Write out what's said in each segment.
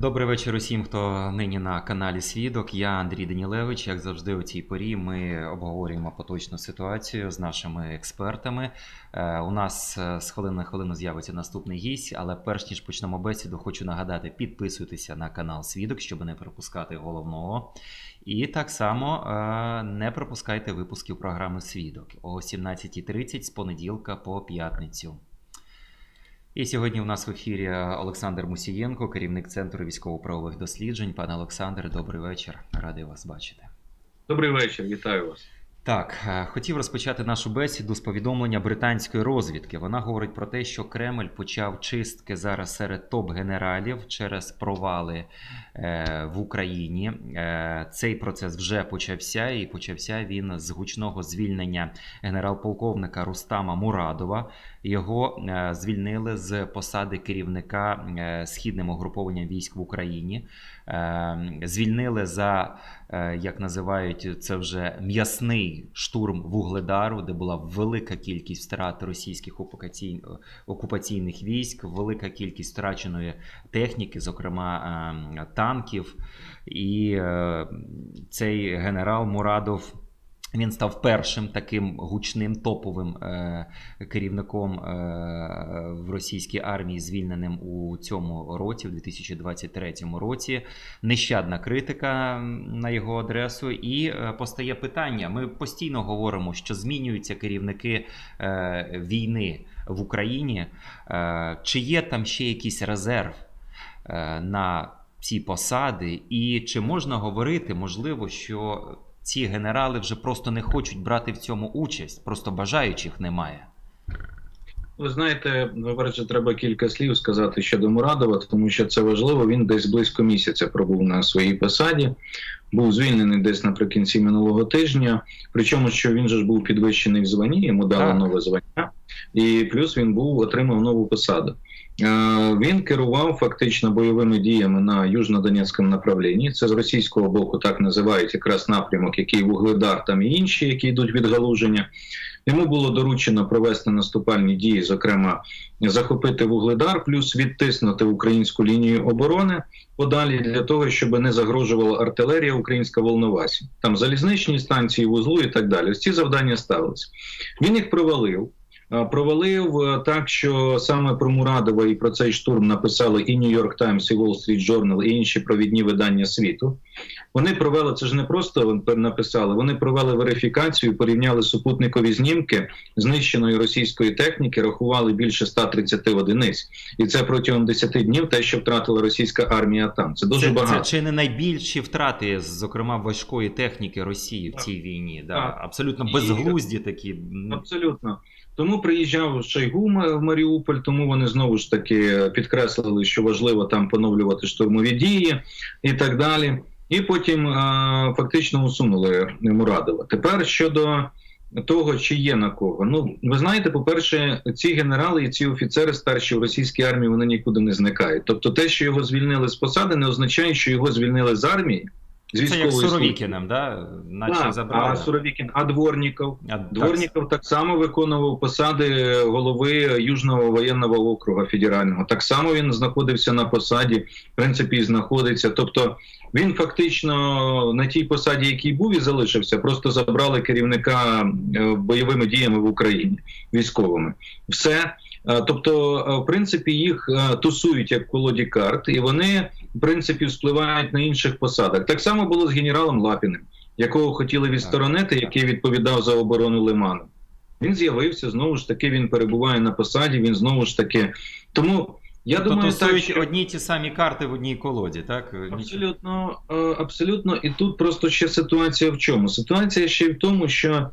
Добрий вечір усім, хто нині на каналі Свідок. Я Андрій Данілевич. Як завжди, у цій порі ми обговорюємо поточну ситуацію з нашими експертами. Е, У нас е, з хвилини на хвилину з'явиться наступний гість, але перш ніж почнемо бесіду, хочу нагадати: підписуйтеся на канал Свідок, щоб не пропускати головного. І так само е, не пропускайте випусків програми Свідок о 17.30 з понеділка по п'ятницю. І сьогодні у нас в ефірі Олександр Мусієнко, керівник Центру військово-правових досліджень. Пане Олександре, добрий вечір. Радий вас бачити. Добрий вечір, вітаю вас. Так, е, хотів розпочати нашу бесіду з повідомлення британської розвідки. Вона говорить про те, що Кремль почав чистки зараз серед топ-генералів через провали е, в Україні. Е, цей процес вже почався, і почався він з гучного звільнення генерал-полковника Рустама Мурадова. Його е, звільнили з посади керівника е, східним угрупованням військ в Україні. Е, Звільнили за, як називають це вже м'ясний штурм вугледару, де була велика кількість втрат російських окупаційних військ, велика кількість втраченої техніки, зокрема е, танків. І цей генерал Мурадов. Він став першим таким гучним топовим е, керівником е, в російській армії, звільненим у цьому році, в 2023 році. Нещадна критика на його адресу. І е, постає питання: ми постійно говоримо, що змінюються керівники е, війни в Україні. Е, чи є там ще якийсь резерв е, на ці посади, і чи можна говорити, можливо, що ці генерали вже просто не хочуть брати в цьому участь, просто бажаючих немає. Ви знаєте, по-перше, треба кілька слів сказати щодо Мурадова, тому що це важливо. Він десь близько місяця пробув на своїй посаді, був звільнений десь наприкінці минулого тижня. Причому, що він же ж був підвищений в званні, йому дали Так. нове звання, і плюс він був отримав нову посаду. Е, Він керував фактично бойовими діями на южно-донецькому направлінні. Це з російського боку так називають якраз напрямок, який Вугледар там і інші, які йдуть від галуження. Йому було доручено провести наступальні дії, зокрема захопити вугледар, плюс відтиснути українську лінію оборони подалі для того, щоб не загрожувала артилерія українська Волновасі, там залізничні станції, вузлу і так далі. Ось ці завдання ставились. Він їх провалив. А, Провалив е, так, що саме про Мурадова і про цей штурм написали і New York Times, і Wall Street Journal, і інші провідні видання світу. Вони провели це ж не просто написали, вони провели верифікацію, порівняли супутникові знімки знищеної російської техніки, рахували більше 130 одиниць, і це протягом 10 днів те, що втратила російська армія там. Це дуже це, багато. це чи не найбільші втрати, зокрема важкої техніки Росії в цій війні? Да? Так. Абсолютно безглузді такі. Абсолютно. Тому приїжджав Шойгу в Маріуполь, тому вони знову ж таки підкреслили, що важливо там поновлювати штурмові дії і так далі. І потім а, фактично усунули Мурадова. Тепер щодо того, чи є на кого. Ну, ви знаєте, по-перше, ці генерали і ці офіцери старші в російській армії вони нікуди не зникають. Тобто, те, що його звільнили з посади, не означає, що його звільнили з армії. З Це як. Суровікіним, да? наче Так, забрали. а Суровікін, а Дворніков. А, Дворніков так само виконував посади голови Южного воєнного округу федерального. Так само він знаходився на посаді, в принципі, і знаходиться. Тобто він фактично на тій посаді, який був і залишився, просто забрали керівника е, бойовими діями в Україні військовими. Все. Е, Тобто, е, в принципі, їх тусують як в колоді карт, і вони в принципі вспливають на інших посадах. Так само було з генералом Лапіним, якого хотіли відсторонити, який відповідав за оборону Лиману. Він з'явився знову ж таки. Він перебуває на посаді. Він знову ж таки. Тому я Тобто думаю, так, що одні ті самі карти в одній колоді, так? Абсолютно, е, абсолютно. І тут просто ще ситуація в чому? Ситуація ще й в тому, що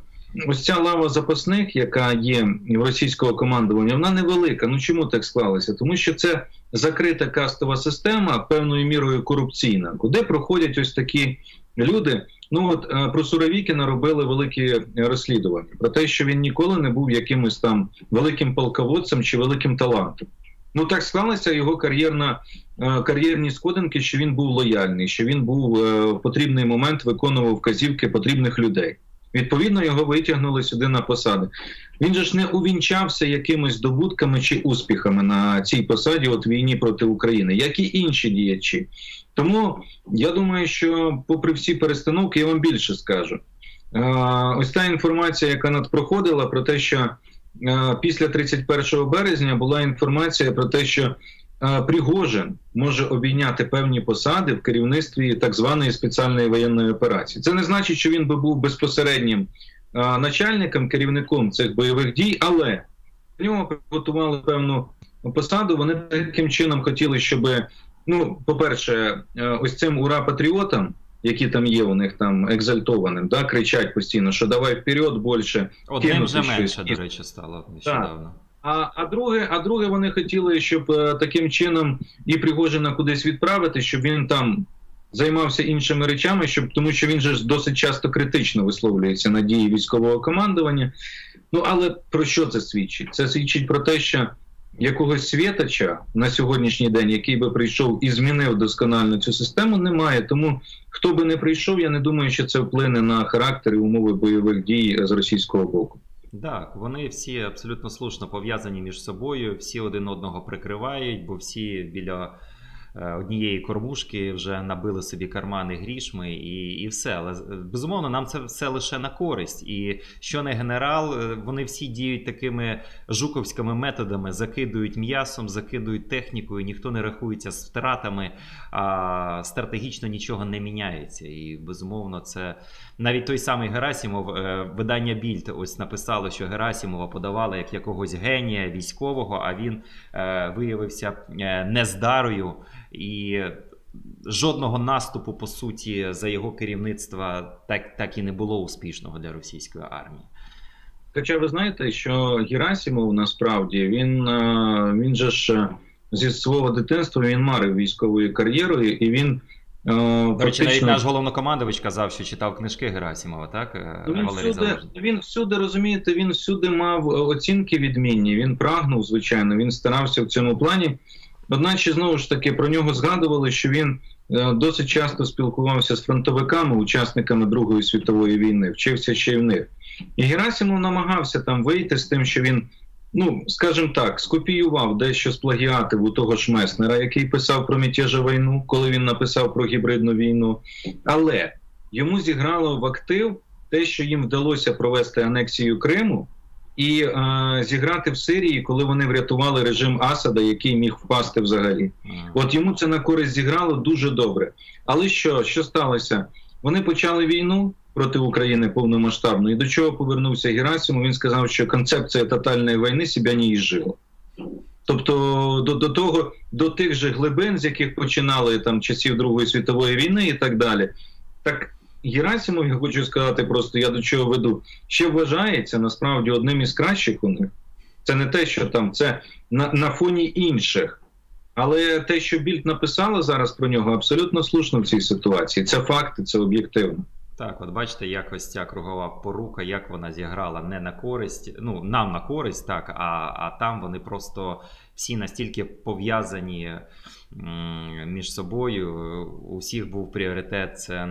ось ця лава запасних, яка є в російського командування, вона невелика. Ну чому так склалося? Тому що це закрита кастова система, певною мірою корупційна, куди проходять ось такі люди. Ну от е, про Суровікіна робили великі розслідування про те, що він ніколи не був якимось там великим полководцем чи великим талантом. Ну так склалася його кар'єрна е, кар'єрні сходинки, що він був лояльний, що він був е, в потрібний момент виконував вказівки потрібних людей. Відповідно, його витягнули сюди на посади. Він же ж не увінчався якимись здобутками чи успіхами на цій посаді от війні проти України, як і інші діячі. Тому я думаю, що, попри всі перестановки, я вам більше скажу. Ось та інформація, яка надпроходила про те, що після 31 березня була інформація про те, що Пригожин може обійняти певні посади в керівництві так званої спеціальної воєнної операції. Це не значить, що він би був безпосереднім начальником, керівником цих бойових дій, але в нього приготували певну посаду. Вони таким чином хотіли, щоб ну, по-перше, е, ось цим ура патріотам, які там є у них там екзальтованим, да, кричать постійно, що давай вперед більше. Одним вже менше, до речі, стало нещодавно. А, а друге, а друге, вони хотіли, щоб е, таким чином і Пригожина кудись відправити, щоб він там займався іншими речами, щоб тому, що він же досить часто критично висловлюється на дії військового командування. Ну але про що це свідчить? Це свідчить про те, що якогось світача на сьогоднішній день, який би прийшов і змінив досконально цю систему, немає. Тому хто би не прийшов, я не думаю, що це вплине на характер і умови бойових дій з російського боку. Так, вони всі абсолютно слушно пов'язані між собою, всі один одного прикривають, бо всі біля однієї кормушки вже набили собі кармани грішми і, і все. Але е, безумовно, нам це все лише на користь. І що не генерал, е, вони всі діють такими жуковськими методами: закидують м'ясом, закидують технікою, ніхто не рахується з втратами, а стратегічно нічого не міняється. І безумовно, це навіть той самий Герасімов, е, видання Більд ось написало, що Герасімова подавали як якогось генія військового, а він е, виявився е, нездарою і. Жодного наступу, по суті, за його керівництва так, так і не було успішного для російської армії. Хоча ви знаєте, що Герасимов насправді він, е, він же ж е, зі свого дитинства він марив військовою кар'єрою, і він е, До речі, навіть наш головнокомандувач казав, що читав книжки Герасімова, так? Ну, він Валерій всюди, він всюди розумієте, він всюди мав оцінки відмінні. Він прагнув, звичайно, він старався в цьому плані. Одначе, знову ж таки, про нього згадували, що він е, досить часто спілкувався з фронтовиками, учасниками Другої світової війни, вчився ще в них. І Герасимов намагався там вийти з тим, що він, ну скажімо так, скопіював дещо сплагіатив у того ж Меснера, який писав про мятежа війну, коли він написав про гібридну війну. Але йому зіграло в актив те, що їм вдалося провести анексію Криму і е, зіграти в Сирії, коли вони врятували режим Асада, який міг впасти взагалі. От йому це на користь зіграло дуже добре. Але що, що сталося? Вони почали війну проти України повномасштабну. І до чого повернувся Герасимов? Він сказав, що концепція тотальної війни себе не іжила. Тобто до, до того, до тих же глибин, з яких починали там часів Другої світової війни і так далі. Так Герасимов, я хочу сказати, просто я до чого веду, ще вважається насправді одним із кращих у них. Це не те, що там це на, на фоні інших. Але те, що Більд написала зараз про нього, абсолютно слушно в цій ситуації. Це факти, це об'єктивно. Так, от бачите, як ось ця кругова порука, як вона зіграла не на користь, ну нам на користь, так, а, а там вони просто всі настільки пов'язані між собою. У всіх був пріоритет це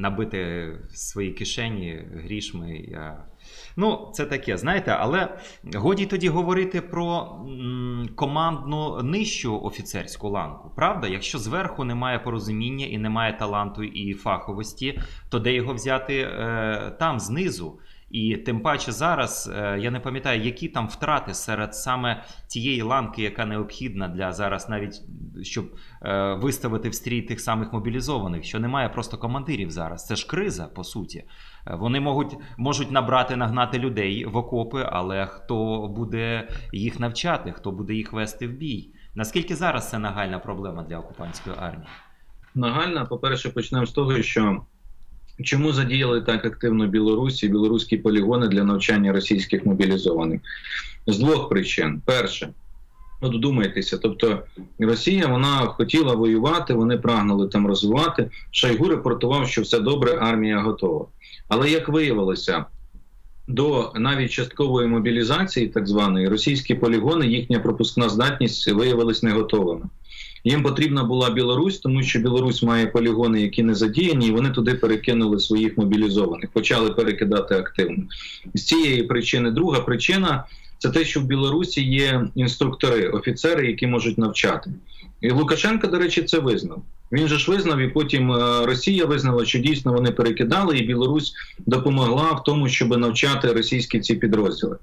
набити свої кишені грішми. Ну, це таке, знаєте, але годі тоді говорити про командну нижчу офіцерську ланку. Правда, якщо зверху немає порозуміння і немає таланту і фаховості, то де його взяти е, там, знизу? І тим паче зараз е, я не пам'ятаю, які там втрати серед саме тієї ланки, яка необхідна для зараз, навіть щоб е, виставити в стрій тих самих мобілізованих, що немає просто командирів зараз. Це ж криза, по суті. Е, Вони можуть, можуть набрати, нагнати людей в окопи, але хто буде їх навчати, хто буде їх вести в бій? Наскільки зараз це нагальна проблема для окупантської армії? Нагальна, по-перше, почнемо з того, що чому задіяли так активно Білорусі, білоруські полігони для навчання російських мобілізованих? З двох причин. Перше, от вдумайтеся, тобто Росія вона хотіла воювати, вони прагнули там розвивати. Шойгу репортував, що все добре, армія готова. Але як виявилося, до навіть часткової мобілізації, так званої, російські полігони, їхня пропускна здатність виявилась не готовими. Їм потрібна була Білорусь, тому що Білорусь має полігони, які не задіяні, і вони туди перекинули своїх мобілізованих, почали перекидати активно. З цієї причини друга причина це те, що в Білорусі є інструктори, офіцери, які можуть навчати. І Лукашенко, до речі, це визнав. Він же ж визнав, і потім е, Росія визнала, що дійсно вони перекидали, і Білорусь допомогла в тому, щоб навчати російські ці підрозділи.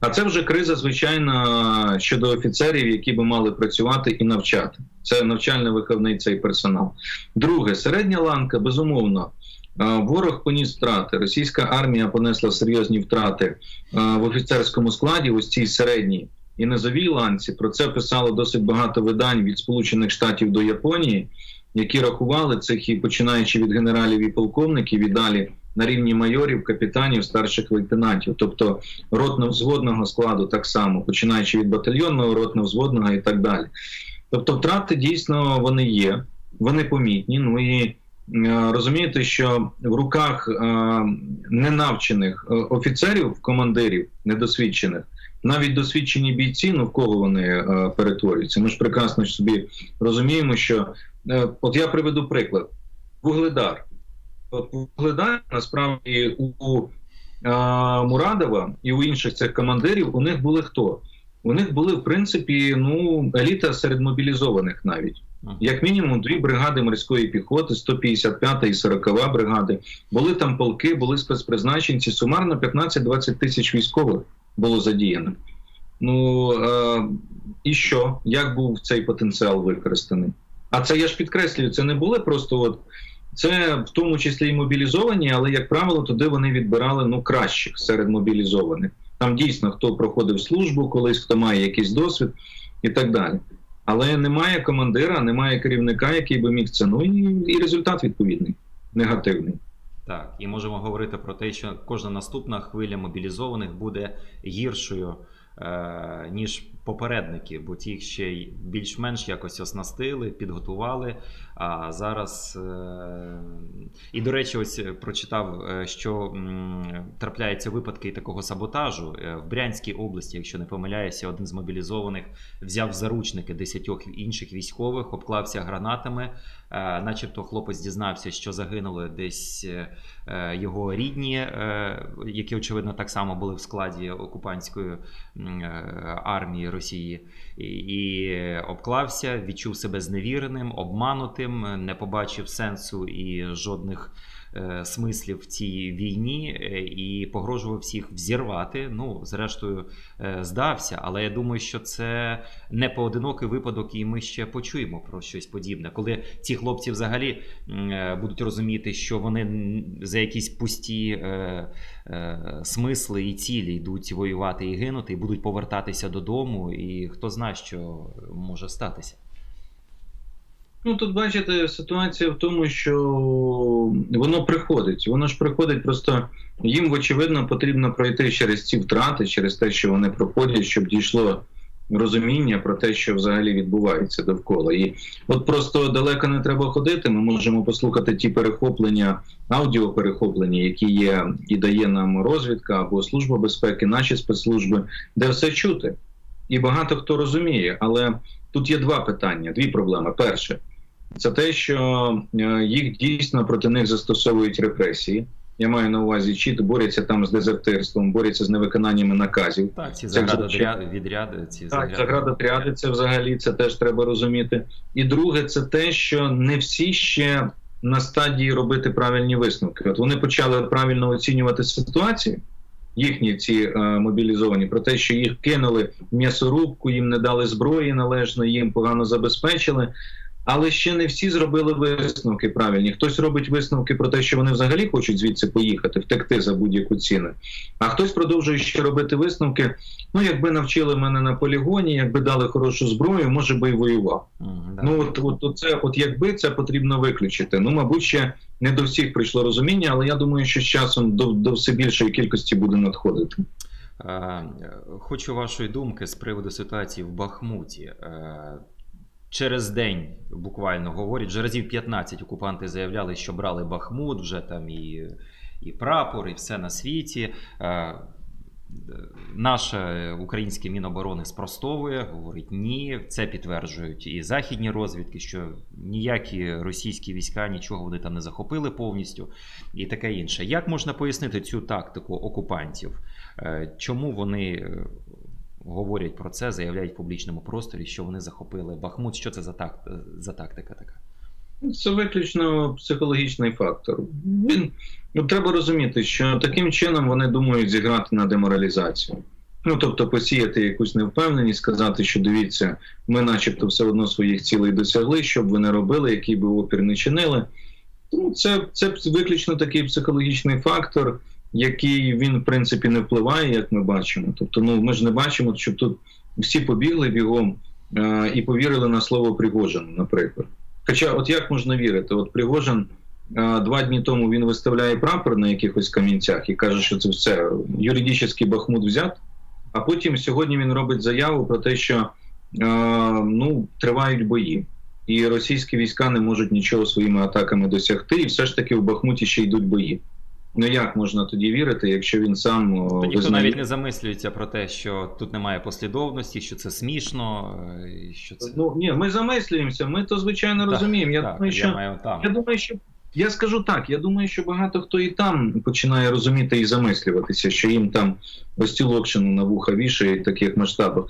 А це вже криза, звичайно, щодо офіцерів, які би мали працювати і навчати. Це навчально-виховний цей персонал. Друге, середня ланка, безумовно. Ворог поніс втрати. Російська армія понесла серйозні втрати в офіцерському складі, ось цій середній і низовій ланці. Про це писало досить багато видань від Сполучених Штатів до Японії, які рахували цих і починаючи від генералів і полковників, і далі на рівні майорів, капітанів, старших лейтенантів, тобто ротно-взводного складу, так само, починаючи від батальйонного, ротно-взводного і так далі. Тобто, втрати дійсно вони є, вони помітні. Ну і е, розумієте, що в руках е, ненавчених е, офіцерів, командирів, недосвідчених, навіть досвідчені бійці, ну в кого вони е, перетворюються. Ми ж прекрасно собі розуміємо, що е, от я приведу приклад: Вугледар. От Вугледар насправді у, у е, Мурадова і у інших цих командирів у них були хто? У них були в принципі ну еліта серед мобілізованих навіть. Як мінімум дві бригади морської піхоти, 155 і 40 бригади. Були там полки, були спецпризначенці. Сумарно 15-20 тисяч військових було задіяно. Ну е, і що? Як був цей потенціал використаний? А це я ж підкреслюю, це не були просто от. Це в тому числі і мобілізовані, але як правило, туди вони відбирали ну кращих серед мобілізованих. Там дійсно хто проходив службу колись, хто має якийсь досвід і так далі. Але немає командира, немає керівника, який би міг це. Ну і, і результат відповідний, негативний. Так, і можемо говорити про те, що кожна наступна хвиля мобілізованих буде гіршою, ніж попередники, бо ті їх ще й більш-менш якось оснастили, підготували. А зараз. Е, і, до речі, ось прочитав, е, що трапляються випадки такого саботажу. Е, В Брянській області, якщо не помиляюся, один з мобілізованих взяв заручники десятьох інших військових, обклався гранатами. Е, Начебто хлопець дізнався, що загинули десь е, е, його рідні, е, які очевидно так само були в складі окупантської е, армії Росії, і, і обклався, відчув себе зневіреним, обманутим, не побачив сенсу і жодних. Е, Смислів в цій війні е, і погрожував всіх взірвати. Ну, зрештою, е, здався. Але я думаю, що це не поодинокий випадок, і ми ще почуємо про щось подібне. Коли ці хлопці взагалі будуть розуміти, що вони за якісь пусті смисли і цілі йдуть воювати і гинути, і будуть повертатися додому, і хто знає, що може статися. Ну тут бачите, ситуація в тому, що воно приходить. Воно ж приходить просто їм, очевидно, потрібно пройти через ці втрати, через те, що вони проходять, щоб дійшло розуміння про те, що взагалі відбувається довкола. І от просто далеко не треба ходити. Ми можемо послухати ті перехоплення, аудіоперехоплення, які є і дає нам розвідка або служба безпеки, наші спецслужби, де все чути. І багато хто розуміє, але тут є два питання, дві проблеми. Перше, це те, що е, їх дійсно проти них застосовують репресії. Я маю на увазі, чи борються там з дезертирством, борються з невиконанням наказів. Так, ці заградотряди, відряди, ці Так, загради. заградотряди це взагалі це теж треба розуміти. І друге, це те, що не всі ще на стадії робити правильні висновки. От вони почали правильно оцінювати ситуацію. Їхні ці е, мобілізовані про те, що їх кинули в м'ясорубку, їм не дали зброї належно, їм погано забезпечили. Але ще не всі зробили висновки правильні. Хтось робить висновки про те, що вони взагалі хочуть звідси поїхати, втекти за будь-яку ціну. А хтось продовжує ще робити висновки. Ну, якби навчили мене на полігоні, якби дали хорошу зброю, може би і воював. Мгм, да. Ну от, от, от це, от якби це потрібно виключити. Ну, мабуть, ще не до всіх прийшло розуміння, але я думаю, що з часом до, до все більшої кількості буде надходити. Е, Хочу вашої думки з приводу ситуації в Бахмуті. Через день буквально говорять, вже разів 15 окупанти заявляли, що брали Бахмут, вже там і, і прапор, і все на світі. Е, Наше українське Міноборони спростовує, говорить ні. Це підтверджують і західні розвідки, що ніякі російські війська нічого вони там не захопили повністю, і таке інше. Як можна пояснити цю тактику окупантів? Е, Чому вони говорять про це, заявляють в публічному просторі, що вони захопили Бахмут? Що це за, так, за тактика така? Це виключно психологічний фактор. Він ну треба розуміти, що таким чином вони думають зіграти на деморалізацію. Ну тобто посіяти якусь невпевненість, сказати, що дивіться, ми, начебто, все одно своїх цілей досягли, що б ви не робили, який би опір не чинили. Тому це, це виключно такий психологічний фактор, який він в принципі не впливає, як ми бачимо. Тобто, ну ми ж не бачимо, щоб тут всі побігли бігом е- і повірили на слово Пригожину, наприклад. Хоча, от як можна вірити? От Пригожин е, два дні тому він виставляє прапор на якихось камінцях і каже, що це все юридичний бахмут взят. А потім сьогодні він робить заяву про те, що е, ну, тривають бої, і російські війська не можуть нічого своїми атаками досягти, і все ж таки в Бахмуті ще йдуть бої. Ну як можна тоді вірити, якщо він сам о, ніхто визнає- навіть не замислюється про те, що тут немає послідовності, що це смішно, е, що це Ну ні, ми замислюємося. Ми то звичайно розуміємо. Я так, думаю, що я маю там. Я думаю, що я скажу так. Я думаю, що багато хто і там починає розуміти і замислюватися, що їм там ось цю локшину на вуха вішають в таких масштабах.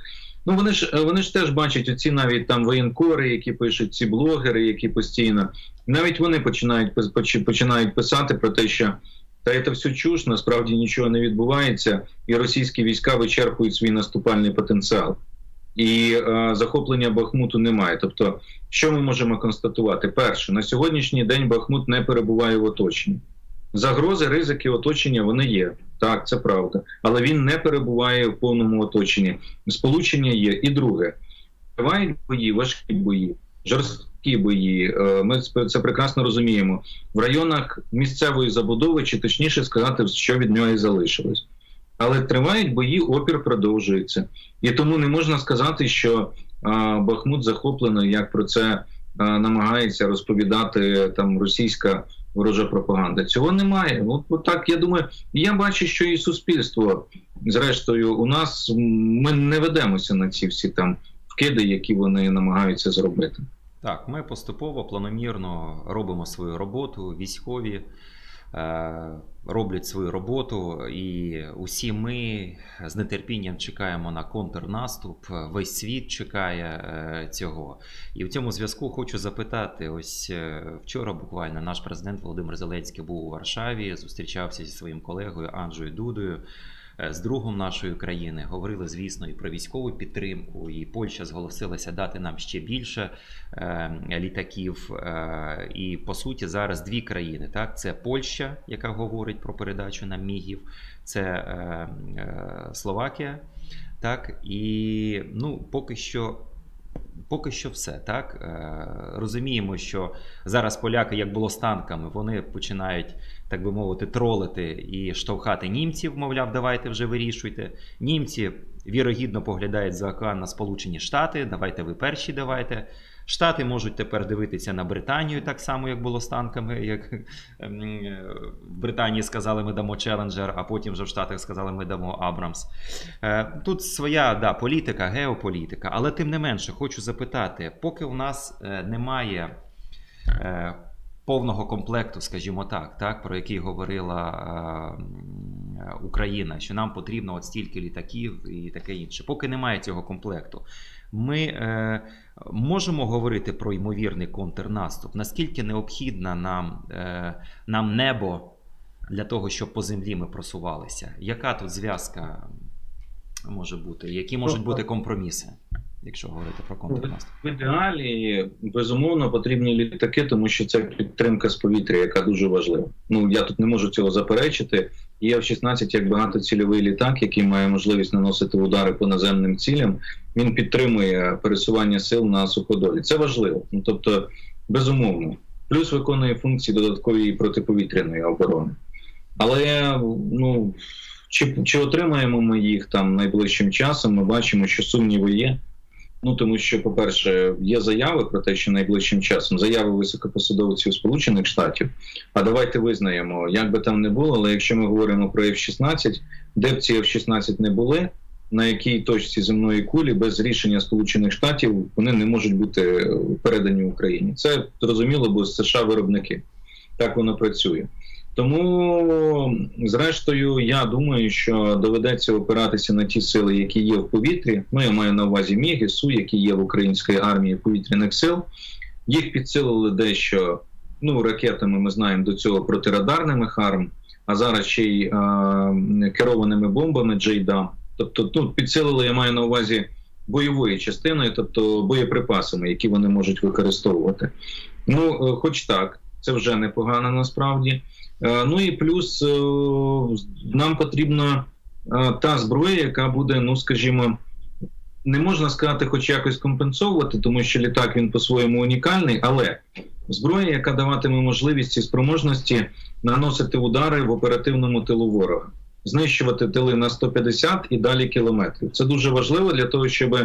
Ну вони ж вони ж теж бачать оці навіть там воєнкори, які пишуть ці блогери, які постійно навіть вони починають починають писати про те, що та це все чуш, насправді нічого не відбувається, і російські війська вичерпують свій наступальний потенціал. І е, захоплення Бахмуту немає. Тобто, що ми можемо констатувати? Перше, на сьогоднішній день Бахмут не перебуває в оточенні. Загрози, ризики оточення вони є. Так, це правда. Але він не перебуває в повному оточенні. Сполучення є. І друге, тривають бої, важкі бої, жорсткі бої. Е, Ми це прекрасно розуміємо. В районах місцевої забудови, чи точніше сказати, що від нього і залишилось. Але тривають бої, опір продовжується. І тому не можна сказати, що Бахмут захоплено, як про це намагається розповідати там російська ворожа пропаганда. Цього немає. От, от так я думаю, я бачу, що і суспільство, зрештою, у нас ми не ведемося на ці всі там вкиди, які вони намагаються зробити. Так, ми поступово, планомірно робимо свою роботу. Військові е, роблять свою роботу, і усі ми з нетерпінням чекаємо на контрнаступ. Весь світ чекає е, цього. І в цьому зв'язку хочу запитати: ось е, вчора буквально наш президент Володимир Зеленський був у Варшаві, зустрічався зі своїм колегою Анджею Дудою. Е, З другом нашої країни говорили, звісно, і про військову підтримку, і Польща зголосилася дати нам ще більше е, літаків. Е, і по суті зараз дві країни. Так, це Польща, яка говорить про передачу нам мігів, це Словакія. Так, і ну, поки що. Поки що все так розуміємо, що зараз поляки, як було з танками, вони починають, так би мовити, тролити і штовхати німців. Мовляв, давайте вже вирішуйте. Німці вірогідно поглядають за океан на Сполучені Штати. Давайте ви перші, давайте. Штати можуть тепер дивитися на Британію так само, як було з танками. Як ем, в Британії сказали, ми дамо Челенджер, а потім вже в Штатах сказали, ми дамо Абрамс. Е, Тут своя да, політика, геополітика, але тим не менше хочу запитати, поки у нас е, немає е, повного комплекту, скажімо так, так, про який говорила е, Україна, що нам потрібно от стільки літаків і таке інше. Поки немає цього комплекту, ми е, можемо говорити про ймовірний контрнаступ. Наскільки необхідно нам, е, нам небо для того, щоб по землі ми просувалися? Яка тут зв'язка може бути? Які можуть бути компроміси, якщо говорити про контрнаступ? В ідеалі безумовно потрібні літаки, тому що це підтримка з повітря, яка дуже важлива. Ну я тут не можу цього заперечити. Є F-16 як багатоцільовий літак, який має можливість наносити удари по наземним цілям. Він підтримує пересування сил на суходолі. Це важливо. Ну тобто, безумовно, плюс виконує функції додаткової протиповітряної оборони. Але ну чи, чи отримаємо ми їх там найближчим часом? Ми бачимо, що сумніви є. Ну тому що, по-перше, є заяви про те, що найближчим часом заяви високопосадовців Сполучених Штатів. А давайте визнаємо, як би там не було, але якщо ми говоримо про F-16, де б ці F-16 не були, на якій точці земної кулі без рішення Сполучених Штатів вони не можуть бути передані Україні. Це зрозуміло, бо США виробники. Так воно працює. Тому, зрештою, я думаю, що доведеться опиратися на ті сили, які є в повітрі. Ну, я маю на увазі МІГ і СУ, які є в українській армії повітряних сил. Їх підсилили дещо ну, ракетами. Ми знаємо до цього протирадарними харм, а зараз ще й е- керованими бомбами Джейдам. Тобто, ну, підсилили, я маю на увазі бойовою частиною, тобто боєприпасами, які вони можуть використовувати. Ну, е- хоч так, це вже непогано насправді. Е, Ну і плюс е, нам потрібна е, та зброя, яка буде, ну скажімо, не можна сказати, хоч якось компенсовувати, тому що літак він по-своєму унікальний, але зброя, яка даватиме можливість і спроможності наносити удари в оперативному тилу ворога, знищувати тили на 150 і далі кілометрів. Це дуже важливо для того, щоб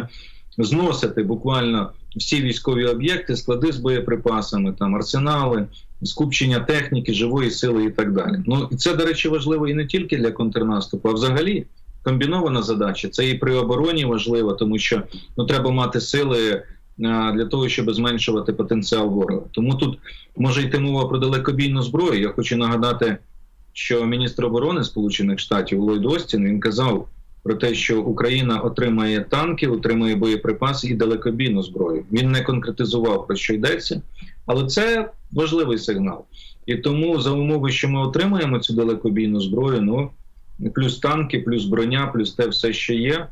зносити буквально всі військові об'єкти, склади з боєприпасами, там арсенали, скупчення техніки, живої сили і так далі. Ну і це, до речі, важливо і не тільки для контрнаступу, а взагалі комбінована задача. Це і при обороні важливо, тому що ну треба мати сили. а, Для того щоб зменшувати потенціал ворога, тому тут може йти мова про далекобійну зброю. Я хочу нагадати, що міністр оборони Сполучених Штатів Ллойд Остін він казав про те, що Україна отримає танки, отримає боєприпаси і далекобійну зброю. Він не конкретизував про що йдеться, але це важливий сигнал. І тому за умови, що ми отримаємо цю далекобійну зброю, ну плюс танки, плюс броня, плюс те все, що є.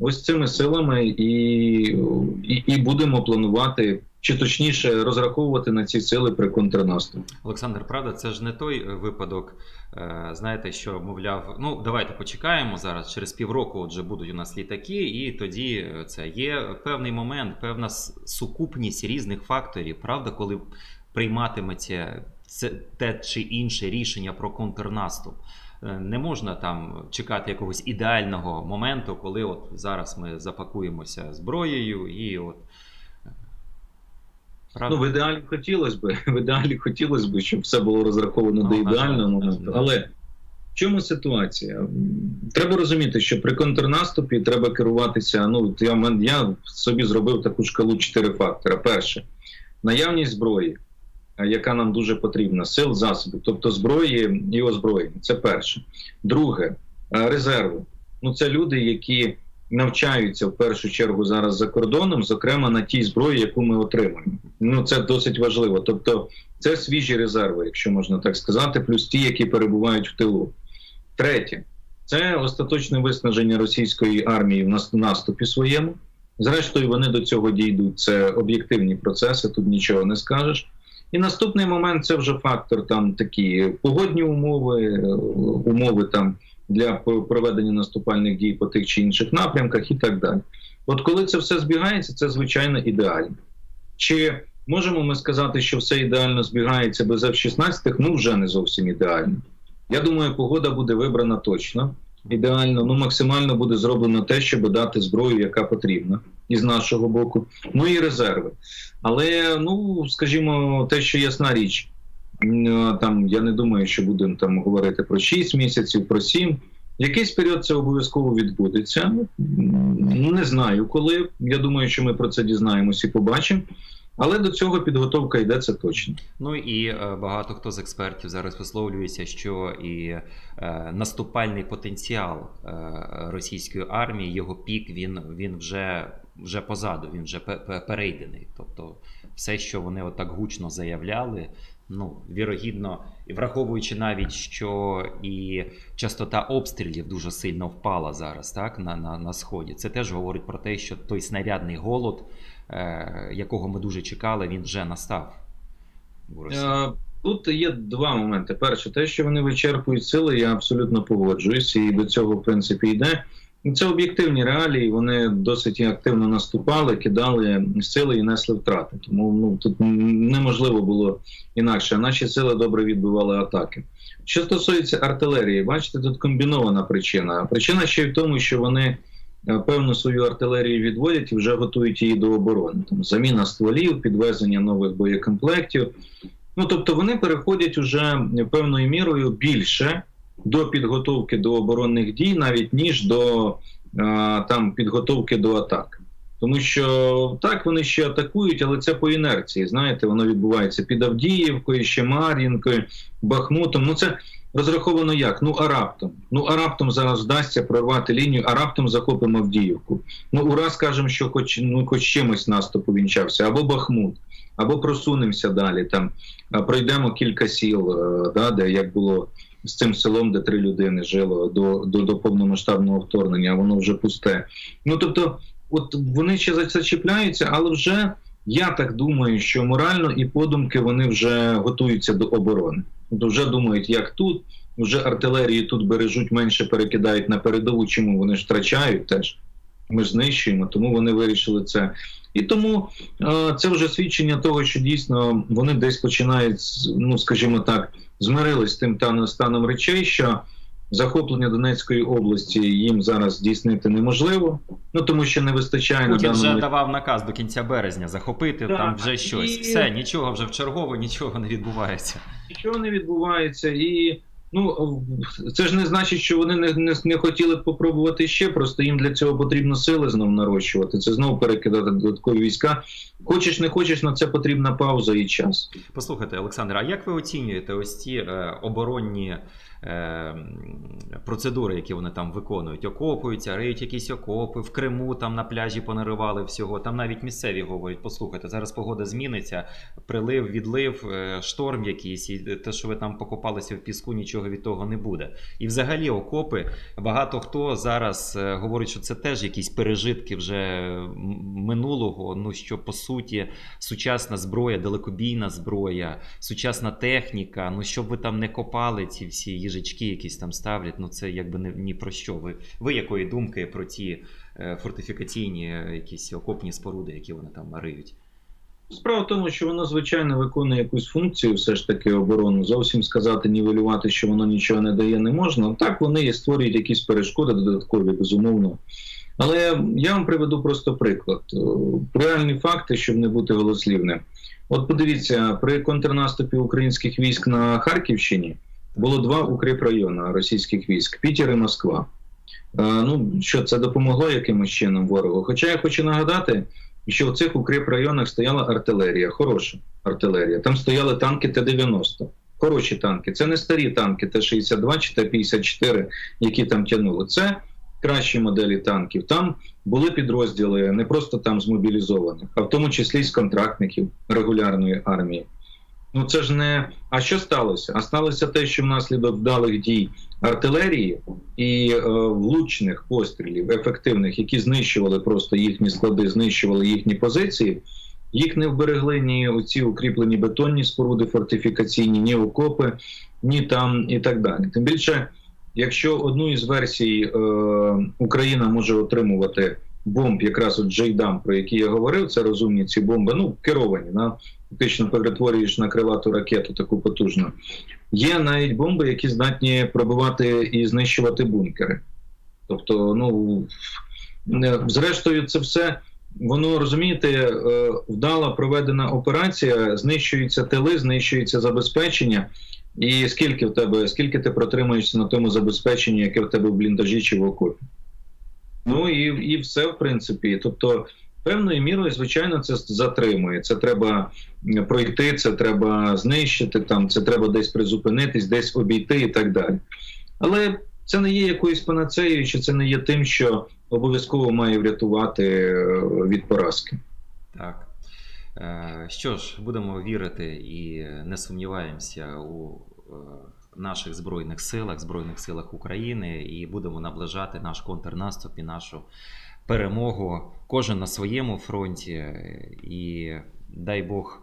Ось цими силами і, і, і будемо планувати, чи точніше розраховувати на ці сили при контрнаступі. Олександр, правда, це ж не той е, випадок. е, Знаєте, що мовляв, ну давайте почекаємо зараз. Через півроку отже будуть у нас літаки, і тоді е, це є певний момент, певна сукупність різних факторів, правда, коли прийматиметься це те чи інше рішення про контрнаступ. Не можна там чекати якогось ідеального моменту, коли от зараз ми запакуємося зброєю і от. Правда? Ну, в ідеалі хотілося б, в ідеалі хотілося б, щоб все було розраховано Ну, до ідеального моменту. Але в чому ситуація? Треба розуміти, що при контрнаступі треба керуватися. Ну, я, я собі зробив таку шкалу чотири фактора. Перше, наявність зброї, е, яка нам дуже потрібна, сил, засобів, тобто зброї і озброєння. Це перше. Друге, е, резерви. Ну, це люди, які навчаються в першу чергу зараз за кордоном, зокрема на тій зброї, яку ми отримуємо. Ну це досить важливо. Тобто, це свіжі резерви, якщо можна так сказати, плюс ті, які перебувають в тилу. Третє, це остаточне виснаження російської армії в нас- наступі своєму. Зрештою, вони до цього дійдуть. Це об'єктивні процеси, тут нічого не скажеш. І наступний момент це вже фактор там такі погодні умови, е, умови там для проведення наступальних дій по тих чи інших напрямках і так далі. От коли це все збігається, це звичайно ідеально. Чи можемо ми сказати, що все ідеально збігається без F-16? Ну вже не зовсім ідеально. Я думаю, погода буде вибрана точно. Ідеально, ну максимально буде зроблено те, щоб дати зброю, яка потрібна, і з нашого боку. Ну і резерви. Але ну скажімо, те, що ясна річ, там я не думаю, що будемо там говорити про 6 місяців, про 7. Якийсь період це обов'язково відбудеться. Не знаю коли. Я думаю, що ми про це дізнаємось і побачимо. Але до цього підготовка йде це точно. Ну і е, багато хто з експертів зараз висловлюється, що і е, наступальний потенціал е, російської армії, його пік, він, він вже, вже позаду, він вже пе- пе- перейдений. Тобто, все, що вони отак гучно заявляли, ну вірогідно, враховуючи навіть, що і частота обстрілів дуже сильно впала зараз, так на, на, на сході. Це теж говорить про те, що той снарядний голод, е, якого ми дуже чекали, він вже настав. Е, Тут є два моменти. Перше, те, що вони вичерпують сили, я абсолютно погоджуюсь, і до цього в принципі йде. Це об'єктивні реалії. Вони досить активно наступали, кидали сили і несли втрати. Тому ну тут неможливо було інакше. Наші сили добре відбивали атаки. Що стосується артилерії, бачите, тут комбінована причина. Причина ще й в тому, що вони е, певну свою артилерію відводять і вже готують її до оборони. Там заміна стволів, підвезення нових боєкомплектів. Ну тобто вони переходять уже певною мірою більше до підготовки до оборонних дій, навіть ніж до е, там підготовки до атак. Тому що так вони ще атакують, але це по інерції. Знаєте, воно відбувається під Авдіївкою, ще Мар'їнкою, Бахмутом. Ну це розраховано як? Ну а раптом. Ну а раптом зараз вдасться прорвати лінію, а раптом захопимо Авдіївку. Ну ураз скажемо, що хоч ну хоч чимось наступ увінчався, або Бахмут, або просунемося далі. Там пройдемо кілька сіл, е, да, де як було з цим селом, де три людини жило до, до, до повномасштабного вторгнення, воно вже пусте. Ну тобто, от вони ще за це чіпляються, але вже я так думаю, що морально і подумки вони вже готуються до оборони. Тобто вже думають, як тут, вже артилерії тут бережуть, менше перекидають на передову, чому вони ж втрачають теж. Ми ж знищуємо, тому вони вирішили це. І тому е, це вже свідчення того, що дійсно вони десь починають, ну скажімо так, змирились з тим таном- станом речей, що захоплення Донецької області їм зараз здійснити неможливо, ну тому що не вистачає Путін на вже давав наказ до кінця березня захопити, Так, там вже щось. і- Все, нічого вже в чергово, нічого не відбувається. нічого не відбувається, і ну це ж не значить, що вони не, не, не хотіли б попробувати ще. Просто їм для цього потрібно сили знов нарощувати. Це знову перекидати додаткові війська. Хочеш, не хочеш, на це потрібна пауза і час. Послухайте, Олександр, а як ви оцінюєте ось ці е, оборонні процедури, які вони там виконують? Окопуються, риють якісь окопи, в Криму там на пляжі понаривали всього. Там навіть місцеві говорять: послухайте, зараз погода зміниться, прилив, відлив, е, шторм якийсь, і те, що ви там покопалися в піску, нічого від того не буде. І взагалі окопи, багато хто зараз е, говорить, що це теж якісь пережитки вже минулого. Ну що по суті сучасна зброя, далекобійна зброя, сучасна техніка. Ну щоб ви там не копали ці всі їжачки, якісь там ставлять. Ну це якби не ні про що. Ви, ви якої думки про ті е, фортифікаційні е, якісь окопні споруди, які вони там риють? Справа в тому, що воно звичайно виконує якусь функцію, все ж таки оборону. Зовсім сказати, нівелювати, що воно нічого не дає, не можна. Так вони і створюють якісь перешкоди додаткові, безумовно. Але я вам приведу просто приклад. Е, Реальні факти, щоб не бути голослівним. От подивіться, при контрнаступі українських військ на Харківщині було два укріпрайони російських військ Пітер і Москва. Е, Ну що це допомогло якимось чином ворогу? Хоча я хочу нагадати, що в цих укріпрайонах стояла артилерія, хороша артилерія. Там стояли танки Т-90, хороші танки. Це не старі танки Т-62 чи Т-54, які там тягнули. Це кращі моделі танків. Там були підрозділи не просто там змобілізованих, а в тому числі з контрактників регулярної армії. Ну це ж не. А що сталося? А сталося те, що внаслідок вдалих дій артилерії і е, влучних пострілів, ефективних, які знищували просто їхні склади, знищували їхні позиції. Їх не вберегли ні оці укріплені бетонні споруди фортифікаційні, ні окопи, ні там і так далі. Тим більше, якщо одну із версій е, Україна може отримувати бомб, якраз от Джейдам, про які я говорив, це розумні ці бомби, ну керовані, на фактично перетворюєш на крилату ракету таку потужну. Є навіть бомби, які здатні пробивати і знищувати бункери. Тобто, ну зрештою, це все. Воно розумієте, е, вдала проведена операція, знищуються тили, знищується забезпечення. І скільки в тебе, скільки ти протримуєшся на тому забезпеченні, яке в тебе в бліндажі чи в окопі? Ну і, і все, в принципі. Тобто, певною мірою, звичайно, це затримує. Це треба пройти, це треба знищити, там, це треба десь призупинитись, десь обійти і так далі. Але це не є якоюсь панацеєю, чи це не є тим, що обов'язково має врятувати е, від поразки. Так. Е, Що ж, будемо вірити і не сумніваємося у е, наших збройних силах, збройних силах України, і будемо наближати наш контрнаступ і нашу перемогу. Кожен на своєму фронті. І дай Бог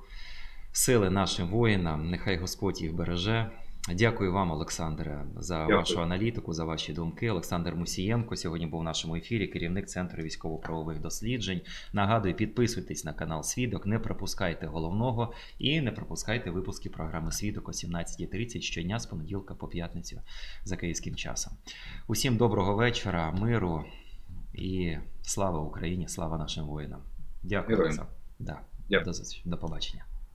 сили нашим воїнам. Нехай Господь їх береже. Дякую вам, Олександре, за Дякую. вашу аналітику, за ваші думки. Олександр Мусієнко сьогодні був в нашому ефірі, керівник Центру військово-правових досліджень. Нагадую, підписуйтесь на канал Свідок, не пропускайте головного і не пропускайте випуски програми Свідок о 17.30 щодня з понеділка по п'ятницю за київським часом. Усім доброго вечора, миру І слава Україні, слава нашим воїнам. Дякую. Олександр. Да. Дякую. До. До побачення.